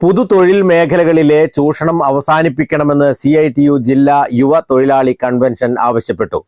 പുതുതൊഴിൽ മേഖലകളിലെ ചൂഷണം അവസാനിപ്പിക്കണമെന്ന് സി ഐ ടി യു ജില്ലാ യുവ തൊഴിലാളി കൺവെൻഷൻ ആവശ്യപ്പെട്ടു.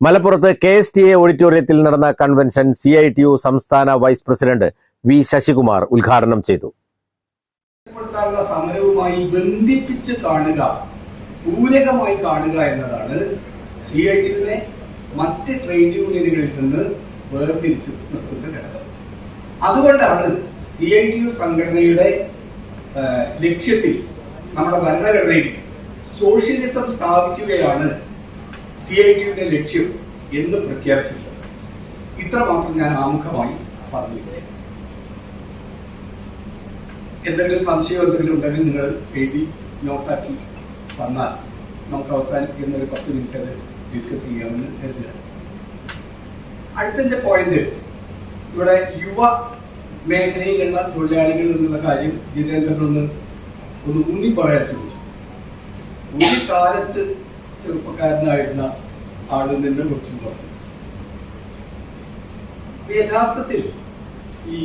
മലപ്പുറത്ത് കെ എസ് ടി എ ഓഡിറ്റോറിയത്തിൽ നടന്ന convention C I T U സംസ്ഥാന വൈസ് പ്രസിഡന്റ് വി ശശികുമാർ ഉദ്ഘാടനം ചെയ്തു. സമരവുമായി ബന്ധിപ്പിച്ച് കാണുക പൂരകമായി കാണുക എന്നതാണ് സി ഐ ടിയുവിനെ മറ്റ് ട്രേഡ് യൂണിയനുകളിൽ നിന്ന് വേർതിരിച്ച് നിർത്തുന്ന ഘടകം. അതുകൊണ്ടാണ് സി ഐ ടി യു സംഘടനയുടെ ലക്ഷ്യത്തിൽ നമ്മുടെ ഭരണഘടനയിൽ സോഷ്യലിസം സ്ഥാപിക്കുകയാണ് സി ഐ ടിയുടെ ലക്ഷ്യം എന്ന് പ്രഖ്യാപിച്ചിട്ടുള്ളത്. ഇത്ര മാത്രം ഞാൻ ആമുഖമായി പറഞ്ഞിരിക്കുകയാണ് എന്തെങ്കിലും സംശയം എന്തെങ്കിലും ഉണ്ടെങ്കിൽ നിങ്ങൾ എഴുതി നോട്ടാക്കി തന്നാൽ നമുക്ക് അവസാനിപ്പിക്കുന്ന ഒരു പത്ത് മിനിറ്റ് അത് ഡിസ്കസ് ചെയ്യാമെന്ന് കരുതുക. അടുത്ത പോയിന്റ് ഇവിടെ യുവ മേഖലയിലുള്ള തൊഴിലാളികൾ എന്നുള്ള കാര്യം ജിതേന്ദ്രൻ ഒന്ന് ഒന്ന് ഊന്നി പറയാൻ ശ്രമിച്ചു. ഒരു കാലത്ത് ചെറുപ്പക്കാരനായിരുന്ന ആളിൽ നിന്ന് കുറച്ചും പറഞ്ഞു യഥാർത്ഥത്തിൽ ഈ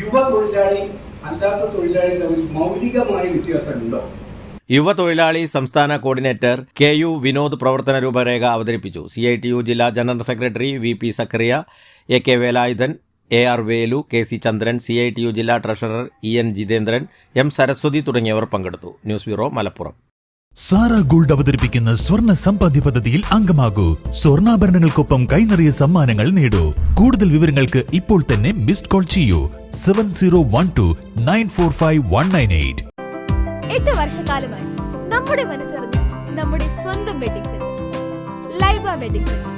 യുവ തൊഴിലാളി അല്ലാത്ത തൊഴിലാളി തമ്മിൽ മൗലികമായ വ്യത്യാസമുണ്ടോ? യുവതൊഴിലാളി സംസ്ഥാന കോർഡിനേറ്റർ കെ യു വിനോദ് പ്രവർത്തന രൂപരേഖ അവതരിപ്പിച്ചു. സി ഐ ടി യു ജില്ലാ general secretary V P Zakariya A K Velayudhan A R Velu K C Chandran C I T U ജില്ലാ treasurer E N Jithendran M Saraswathi തുടങ്ങിയവർ പങ്കെടുത്തു. News bureau Malappuram. Sara gold അവതരിപ്പിക്കുന്ന സ്വർണ സമ്പാദ്യ പദ്ധതിയിൽ അംഗമാകൂ. സ്വർണാഭരണങ്ങൾക്കൊപ്പം കൈനിറിയ സമ്മാനങ്ങൾ നേടൂ. കൂടുതൽ വിവരങ്ങൾക്ക് ഇപ്പോൾ തന്നെ മിസ്ഡ് കോൾ ചെയ്യൂ. Seven zero one two nine four five one nine eight. എട്ട് വർഷക്കാലമായി നമ്മുടെ മനസ്സറിഞ്ഞ് നമ്മുടെ സ്വന്തം wedding centre Laiba wedding centre.